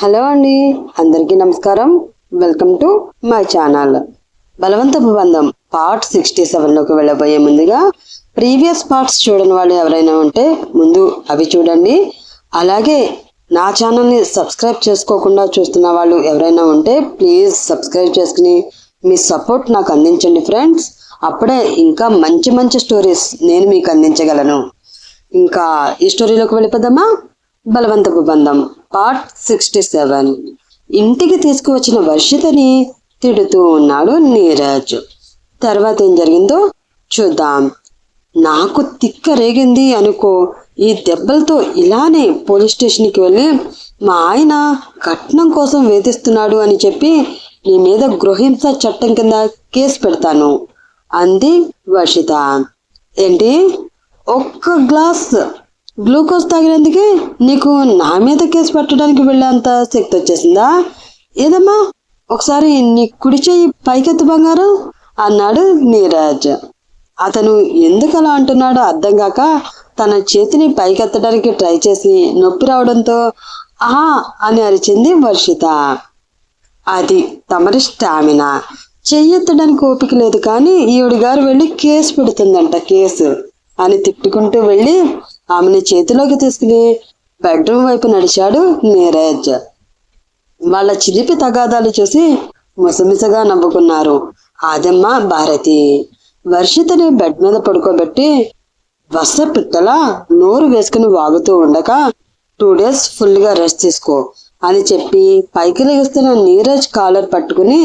Hello అండి అందరికీ నమస్కారం. వెల్కమ్ టు మై ఛానల్ బలవంతపు బంధం పార్ట్ సిక్స్టీ సెవెన్లోకి వెళ్ళబోయే ముందుగా ప్రీవియస్ పార్ట్స్ చూడని వాళ్ళు ఎవరైనా ఉంటే ముందు అవి చూడండి. అలాగే నా ఛానల్ని సబ్స్క్రైబ్ చేసుకోకుండా చూస్తున్న వాళ్ళు ఎవరైనా ఉంటే ప్లీజ్ సబ్స్క్రైబ్ చేసుకుని మీ సపోర్ట్ నాకు అందించండి ఫ్రెండ్స్ అప్పుడే ఇంకా మంచి మంచి స్టోరీస్ నేను మీకు అందించగలను. ఇంకా ఈ స్టోరీలోకి వెళ్ళిపోదామా? బలవంతపు బంధం. Part sixty seven. ఇంటికి తీసుకువచ్చిన వర్షితని తిడుతూ ఉన్నాడు నీరజ్. తర్వాత ఏం జరిగిందో చూద్దాం. నాకు తిక్క రేగింది అనుకో ఈ దెబ్బలతో ఇలానే పోలీస్ స్టేషన్కి వెళ్ళి మా ఆయన కట్నం కోసం వేధిస్తున్నాడు అని చెప్పి నీ మీద గృహింస చట్టం కింద కేసు పెడతాను అంది వర్షిత. ఏంటి? ఒక్క గ్లాస్ గ్లూకోజ్ తాగినందుకే నీకు నా మీద కేసు పెట్టడానికి వెళ్ళేంత శక్తి వచ్చేసిందా? ఏదమ్మా? ఒకసారి నీ కుడి చెయ్యి పైకెత్తు బంగారు. అన్నాడు నీరాజ్. అతను ఎందుకు అలా అంటున్నాడో అర్థం కాక తన చేతిని పైకెత్తడానికి ట్రై చేసి నొప్పి రావడంతో ఆహా అని అరిచింది వర్షిత. అది తమరి స్టామినా. చెయ్యెత్తడానికి ఓపిక లేదు కానీ ఈవిడ గారు వెళ్ళి కేసు పెడుతుందంట కేసు అని తిట్టుకుంటూ వెళ్ళి ఆమెని చేతిలోకి తీసుకుని బెడ్రూమ్ వైపు నడిచాడు నీరజ్. వాళ్ళ చిలిపి తగాదాలు చూసి ముసమిసగా నవ్వుకున్నారు. ఆదమ్మ భారతి వర్షితని బెడ్ మీద పడుకోబెట్టి వస్త పిట్టలా నోరు వేసుకుని వాగుతూ ఉండక టూ డేస్ ఫుల్గా రెస్ట్ తీసుకో అని చెప్పి పైకి లెగిస్తున్న నీరజ్ కాలర్ పట్టుకుని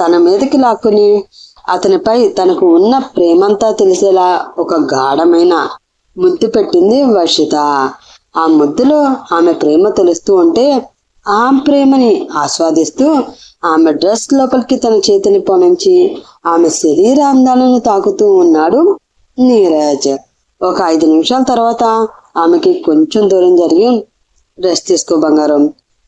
తన మీదకి లాక్కుని అతనిపై తనకు ఉన్న ప్రేమంతా తెలిసేలా ఒక గాఢమైన ముద్దు పెట్టింది వర్షిత. ఆ ముద్దులో ఆమె ప్రేమ తెలుస్తూ ఉంటే ఆ ప్రేమని ఆస్వాదిస్తూ ఆమె డ్రెస్ లోపలికి తన చేతిని పొనించి ఆమె శరీర అందాలను తాకుతూ ఉన్నాడు నీరజ్. ఒక ఐదు నిమిషాల తర్వాత ఆమెకి కొంచెం దూరం జరిగి డ్రెస్ తీసుకో బంగారం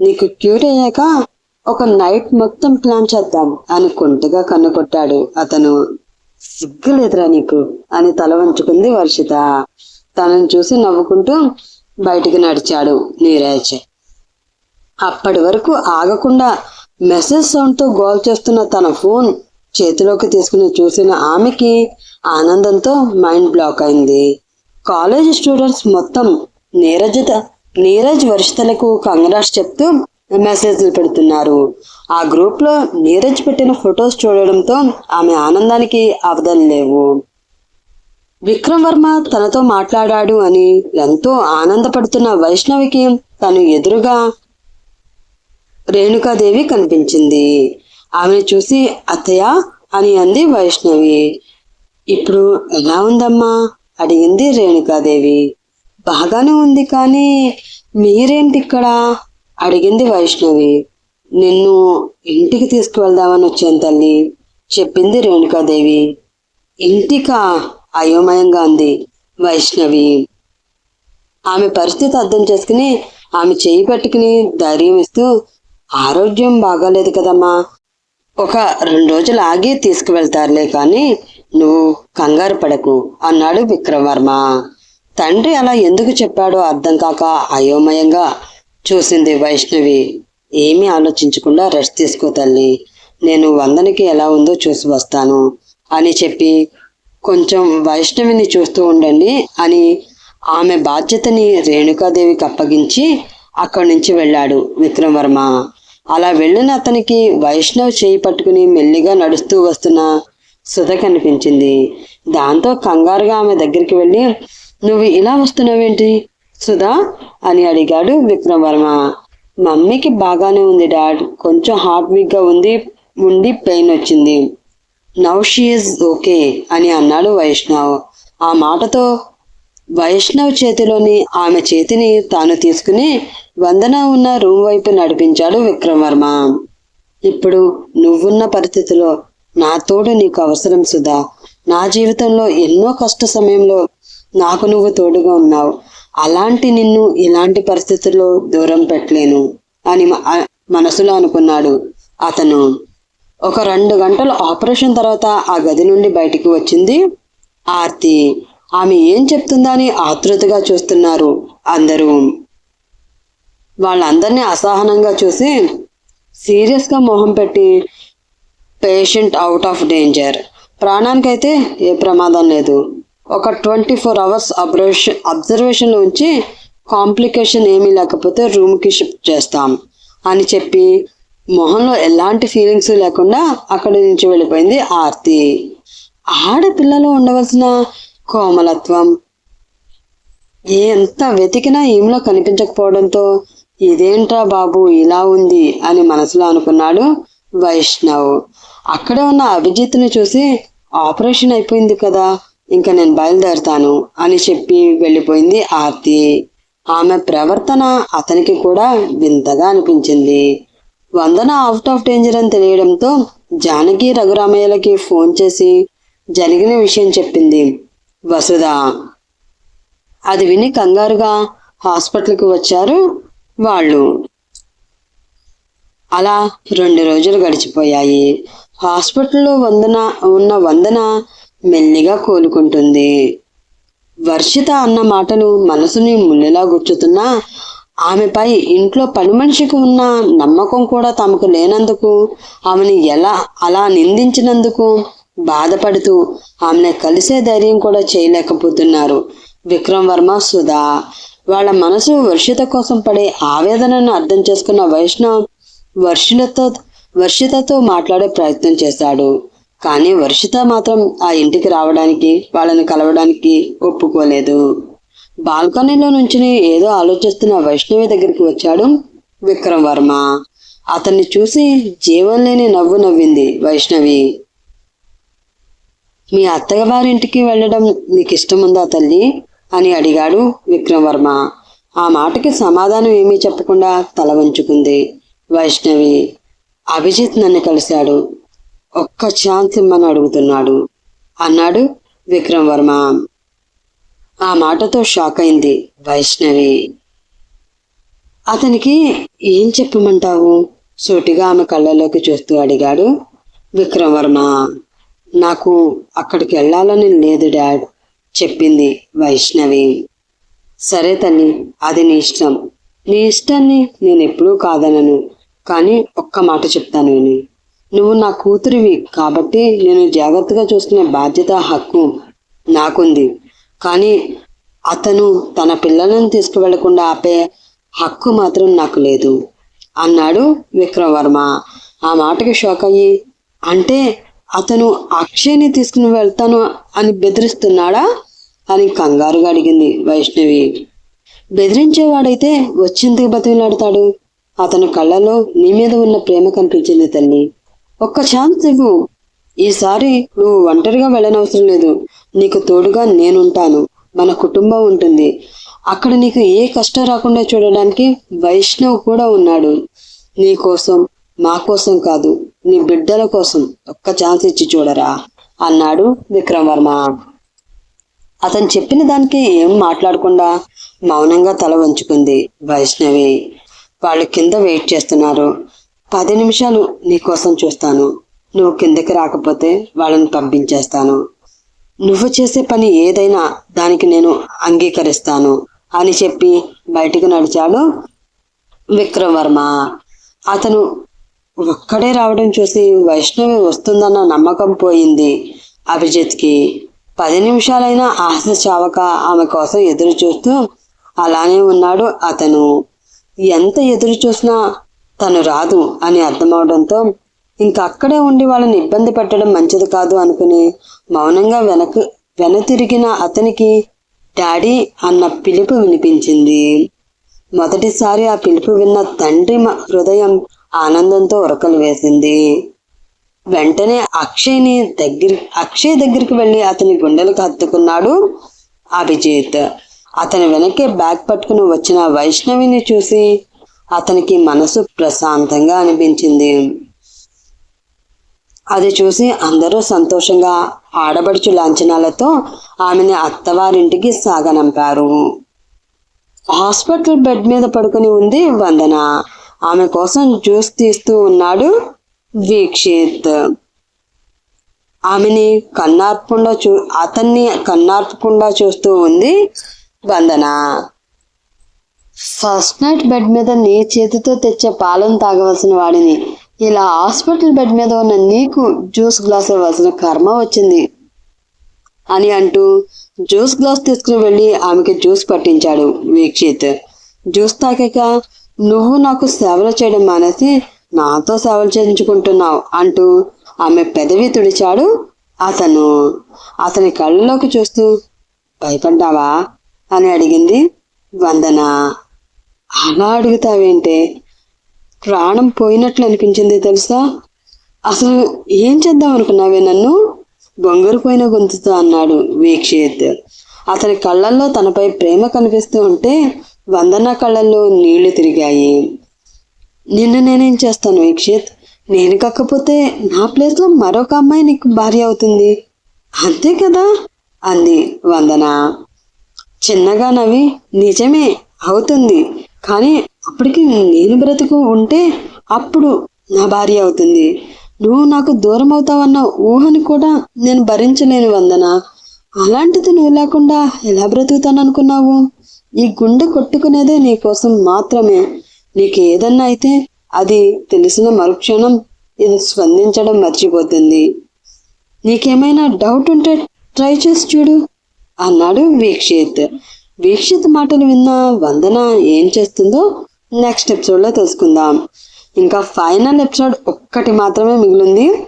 నీకు క్యూట్ అయ్యాక ఒక నైట్ మొత్తం ప్లాన్ చేద్దాం అని కొంటగా కన్ను కొట్టాడు అతను. సిగ్గులేదురా నీకు అని తల వంచుకుంది వర్షిత. తనని చూసి నవ్వుకుంటూ బయటికి నడిచాడు నీరాజ్. అప్పటి వరకు ఆగకుండా మెసేజ్ సౌండ్తో గోల్ చేస్తున్న తన ఫోన్ చేతిలోకి తీసుకుని చూసిన ఆమెకి ఆనందంతో మైండ్ బ్లాక్ అయింది. కాలేజ్ స్టూడెంట్స్ మొత్తం నీరజత నీరజ్ వరిష్టలకు కంగ్రాట్స్ చెప్తూ మెసేజ్లు పెడుతున్నారు. ఆ గ్రూప్లో నీరజ్ పెట్టిన ఫొటోస్ చూడడంతో ఆమె ఆనందానికి అవధం లేవు. విక్రమ్ వర్మ తనతో మాట్లాడాడు అని ఎంతో ఆనందపడుతున్న వైష్ణవికి తను ఎదురుగా రేణుకాదేవి కనిపించింది. ఆమెను చూసి అత్తయ్య అని అంది వైష్ణవి. ఇప్పుడు ఎలా ఉందమ్మా? అడిగింది రేణుకాదేవి. బాగానే ఉంది కానీ మీరేంటి ఇక్కడ అడిగింది వైష్ణవి. నిన్ను ఇంటికి తీసుకువెళ్దామని వచ్చాను తల్లి చెప్పింది రేణుకాదేవి. ఇంటికా? అయోమయంగా ఉంది వైష్ణవి. ఆమె పరిస్థితి అర్థం చేసుకుని ఆమె చేయి పట్టుకుని ధైర్యం ఇస్తూ ఆరోగ్యం బాగాలేదు కదమ్మా. ఒక రెండు రోజులు ఆగి తీసుకువెళ్తారులే కానీ నువ్వు కంగారు పడకు అన్నాడు విక్రమవర్మ తండ్రి అలా ఎందుకు చెప్పాడో అర్థం కాక అయోమయంగా చూసింది వైష్ణవి. ఏమీ ఆలోచించకుండా రెస్ట్ తీసుకో తల్లి. నేను వందనకి ఎలా ఉందో చూసి వస్తాను అని చెప్పి కొంచెం వైష్ణవిని చూస్తూ ఉండండి అని ఆమె బాధ్యతని రేణుకాదేవికి అప్పగించి అక్కడి నుంచి వెళ్ళాడు విక్రమవర్మ. అలా వెళ్ళిన అతనికి వైష్ణవ్ చేయి పట్టుకుని మెల్లిగా నడుస్తూ వస్తున్న సుధ కనిపించింది. దాంతో కంగారుగా ఆమె దగ్గరికి వెళ్ళి నువ్వు ఇలా వస్తున్నావేంటి సుధా? అని అడిగాడు విక్రమవర్మ. మమ్మీకి బాగానే ఉంది డాడ్. కొంచెం హార్ట్ వీక్గా ఉంది ఉండి పెయిన్ వచ్చింది. నౌ షీఈస్ ఓకే అని అన్నాడు వైష్ణవ్. ఆ మాటతో వైష్ణవ్ చేతిలోని ఆమె చేతిని తాను తీసుకుని వందన ఉన్న రూమ్ వైపు నడిపించాడు విక్రమవర్మ. ఇప్పుడు నువ్వున్న పరిస్థితిలో నా తోడు నీకు అవసరం సుధా. నా జీవితంలో ఎన్నో కష్ట సమయంలో నాకు నువ్వు తోడుగా ఉన్నావు. అలాంటి నిన్ను ఇలాంటి పరిస్థితుల్లో దూరం పెట్టలేను అని మ- మనసులో అనుకున్నాడు అతను. ఒక రెండు గంటల ఆపరేషన్ తర్వాత ఆ గది నుండి బయటికి వచ్చింది ఆర్తి. ఆమె ఏం చెప్తుందని ఆతృతగా చూస్తున్నారు అందరూ. వాళ్ళందరినీ అసహనంగా చూసి సీరియస్గా మొహం పెట్టి పేషెంట్ అవుట్ ఆఫ్ డేంజర్. ప్రాణానికైతే ఏ ప్రమాదం లేదు. ఒక ట్వంటీ ఫోర్ అవర్స్ అబ్జర్వేషన్ అబ్జర్వేషన్లో ఉంచి కాంప్లికేషన్ ఏమీ లేకపోతే రూమ్కి షిఫ్ట్ చేస్తాం అని చెప్పి మొహంలో ఎలాంటి ఫీలింగ్స్ లేకుండా అక్కడి నుంచి వెళ్ళిపోయింది ఆర్తి. ఆడపిల్లలో ఉండవలసిన కోమలత్వం. ఎంత వెతికినా ఈమెలో కనిపించకపోవడంతో ఇదేంట్రా బాబు ఇలా ఉంది అని మనసులో అనుకున్నాడు వైష్ణవ్. అక్కడే ఉన్న అభిజిత్ని చూసి ఆపరేషన్ అయిపోయింది కదా ఇంకా నేను బయలుదేరుతాను అని చెప్పి వెళ్ళిపోయింది ఆర్తి. ఆమె ప్రవర్తన అతనికి కూడా వింతగా అనిపించింది. వందన అవుట్ ఆఫ్ డేంజర్ అని తెలియడంతో జానకి రఘురామయ్యలకి ఫోన్ చేసి జరిగిన విషయం చెప్పింది. వసుధ అది విని కంగారుగా హాస్పిటల్కి వచ్చారు వాళ్ళు. అలా రెండు రోజులు గడిచిపోయాయి. హాస్పిటల్లో వందన ఉన్న వందన మెల్లిగా కోలుకుంటుంది. వర్షిత అన్న మాటలు మనసుని ముళ్ళెలా గుచ్చుతున్నా ఆమెపై ఇంట్లో పని మనిషికి ఉన్న నమ్మకం కూడా తమకు లేనందుకు ఆమెను ఎలా అలా నిందించినందుకు బాధపడుతూ ఆమెను కలిసే ధైర్యం కూడా చేయలేకపోతున్నారు. విక్రమ్ వర్మ సుధా. వాళ్ళ మనసు వర్షిత కోసం పడే ఆవేదనను అర్థం చేసుకున్న వైష్ణవ్ వర్షిలతో వర్షితతో మాట్లాడే ప్రయత్నం చేశాడు. కానీ వర్షిత మాత్రం ఆ ఇంటికి రావడానికి వాళ్ళని కలవడానికి ఒప్పుకోలేదు. బాల్కనీలో నుంచి ఏదో ఆలోచిస్తున్న వైష్ణవి దగ్గరికి వచ్చాడు విక్రమ్ వర్మ అతన్ని చూసి జీవం లేని నవ్వు నవ్వింది వైష్ణవి. మీ అత్తగారింటికి వెళ్ళడం నీకు ఇష్టం ఉందా తల్లి? అని అడిగాడు విక్రమ్ వర్మ ఆ మాటకి సమాధానం ఏమీ చెప్పకుండా తల వంచుకుంది వైష్ణవి. అభిజిత్ నన్ను కలిశాడు. ఒక్క ఛాన్స్ ఇమ్మని అడుగుతున్నాడు అన్నాడు విక్రమ్ వర్మ ఆ మాటతో షాక్ అయింది వైష్ణవి. అతనికి ఏం చెప్పమంటావు? సూటిగా ఆమె కళ్ళలోకి చూస్తూ అడిగాడు విక్రమ్ వర్మ నాకు అక్కడికి వెళ్ళాలని లేదు డాడ్ చెప్పింది వైష్ణవి. సరే తల్లి అది నీ ఇష్టం. నీ ఇష్టాన్ని నేను ఎప్పుడూ కాదనను కానీ ఒక్క మాట చెప్తాను విని. నువ్వు నా కూతురివి కాబట్టి నేను జాగ్రత్తగా చూసుకునే బాధ్యత హక్కు నాకుంది. కానీ అతను తన పిల్లలను తీసుకువెళ్ళకుండా ఆపే హక్కు మాత్రం నాకు లేదు అన్నాడు విక్రమవర్మ ఆ మాటకి షాక్ అయ్యి అంటే అతను అక్షయ్ని తీసుకుని వెళ్తాను అని బెదిరిస్తున్నాడా అని కంగారుగా అడిగింది వైష్ణవి. బెదిరించేవాడైతే వచ్చింది బతిలాడతాడు అతని కళ్ళలో నీ మీద ఉన్న ప్రేమ కనిపించింది తల్లి. ఒక్క ఛాన్స్ ఇవ్వు ఈసారి నువ్వు ఒంటరిగా వెళ్ళనవసరం లేదు. నీకు తోడుగా నేనుంటాను. మన కుటుంబం ఉంటుంది. అక్కడ నీకు ఏ కష్టం రాకుండా చూడడానికి వైష్ణవ్ కూడా ఉన్నాడు. నీ కోసం మా కోసం కాదు నీ బిడ్డల కోసం ఒక్క ఛాన్స్ ఇచ్చి చూడరా? అన్నాడు విక్రమ్ వర్మ అతను చెప్పిన దానికి ఏం మాట్లాడకుండా మౌనంగా తల వంచుకుంది వైష్ణవి. వాళ్ళు కింద వెయిట్ చేస్తున్నారు. పది నిమిషాలు నీ కోసం చూస్తాను. నువ్వు కిందకి రాకపోతే వాళ్ళని పంపించేస్తాను. నువ్వు చేసే పని ఏదైనా దానికి నేను అంగీకరిస్తాను అని చెప్పి బయటికి నడిచాడు విక్రమ్ వర్మ అతను ఒక్కడే రావడం చూసి వైష్ణవి వస్తుందన్న నమ్మకం పోయింది అభిజిత్కి. పది నిమిషాలైనా ఆశ చావక ఆమె కోసం ఎదురు చూస్తూ అలానే ఉన్నాడు అతను. ఎంత ఎదురు చూసినా తను రాదు అని అర్థమవడంతో ఇంక అక్కడే ఉండి వాళ్ళని ఇబ్బంది పెట్టడం మంచిది కాదు అనుకుని మౌనంగా వెనక వెనతిరిగిన అతనికి డాడీ అన్న పిలుపు వినిపించింది. మొదటిసారి ఆ పిలుపు విన్న తండ్రి మ- హృదయం ఆనందంతో ఉరకలు వేసింది. వెంటనే అక్షయ్ని దగ్గర అక్షయ్ దగ్గరికి వెళ్ళి అతని గుండెలకు హత్తుకున్నాడు అభిజిత్. అతని వెనకే బ్యాగ్ పట్టుకుని వచ్చిన వైష్ణవిని చూసి అతనికి మనసు ప్రశాంతంగా అనిపించింది. అది చూసి అందరూ సంతోషంగా ఆడబడుచు లాంఛనాలతో ఆమెని అత్తవారింటికి సాగనంపారు. హాస్పిటల్ బెడ్ మీద పడుకుని ఉంది వందన. ఆమె కోసం జ్యూస్ తీస్తూ ఉన్నాడు వీక్షిత్. ఆమెని కన్నార్పకుండా చూ అతన్ని కన్నార్పకుండా చూస్తూ ఉంది వందన. ఫస్ట్ నైట్ బెడ్ మీద నీ చేతితో తెచ్చే పాలను తాగవలసిన వాడిని ఇలా హాస్పిటల్ బెడ్ మీద ఉన్న నీకు జ్యూస్ గ్లాస్ ఇవ్వాల్సిన కర్మ వచ్చింది. అని అంటూ జ్యూస్ గ్లాస్ తీసుకుని వెళ్ళి ఆమెకి జ్యూస్ పట్టించాడు వీక్షిత్. జ్యూస్ తాకాక నువ్వు నాకు సేవలు చేయడం మానేసి నాతో సేవలు చేయించుకుంటున్నావు అంటూ ఆమె పెదవి తుడిచాడు అతను. అతని కళ్ళలోకి చూస్తూ భయపడ్డావా? అని అడిగింది వందన. అలా అడుగుతావేంటే? ప్రాణం పోయినట్లు అనిపించింది తెలుసా? అసలు ఏం చేద్దాం అనుకున్నావే నన్ను? బొంగరుపోయిన గొంతుతో అన్నాడు వీక్షిత్. అతని కళ్ళల్లో తనపై ప్రేమ కనిపిస్తూ ఉంటే వందన కళ్ళల్లో నీళ్ళు తిరిగాయి. నిన్ను నేనేం చేస్తాను వీక్షిత్? నేను కాకపోతే నా ప్లేస్లో మరొక అమ్మాయి నీకు భార్య అవుతుంది. అంతే కదా? అంది వందన. చిన్నగా నవ్వి నిజమే అవుతుంది. కానీ అప్పటికి నేను బ్రతుకు ఉంటే అప్పుడు నా భార్య అవుతుంది. నువ్వు నాకు దూరం అవుతావన్న ఊహని కూడా నేను భరించలేను వందన. అలాంటిది నువ్వు లేకుండా ఎలా బ్రతుకుతాను అనుకున్నావు? ఈ గుండె కొట్టుకునేదే నీ కోసం మాత్రమే. నీకు ఏదన్నా అయితే అది తెలిసిన మరుక్షణం ఇది స్పందించడం మర్చిపోతుంది. నీకేమైనా డౌట్ ఉంటే ట్రై చేసి చూడు అన్నాడు వీక్షిత్. వీక్షిత్ మాటలు విన్న వందన ఏం చేస్తుందో నెక్స్ట్ ఎపిసోడ్లో తెలుసుకుందాం. ఇంకా ఫైనల్ ఎపిసోడ్ ఒక్కటి మాత్రమే మిగిలింది.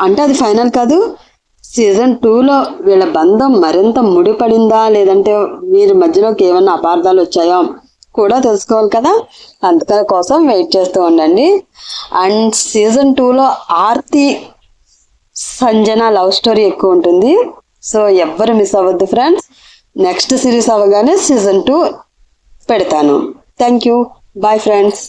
అంటే అది ఫైనల్ కాదు సీజన్ టూలో వీళ్ళ బంధం మరింత ముడిపడిందా లేదంటే వీరి మధ్యలోకి ఏమైనా అపార్థాలు వచ్చాయో కూడా తెలుసుకోవాలి కదా. అందుకని కోసం వెయిట్ చేస్తూ ఉండండి. అండ్ సీజన్ టూలో ఆర్తి సంజన లవ్ స్టోరీ ఎక్కువ ఉంటుంది. సో ఎవ్వరు మిస్ అవ్వద్దు ఫ్రెండ్స్ నెక్స్ట్ సిరీస్ అవ్వగానే సీజన్ టూ పెడతాను. Thank you bye friends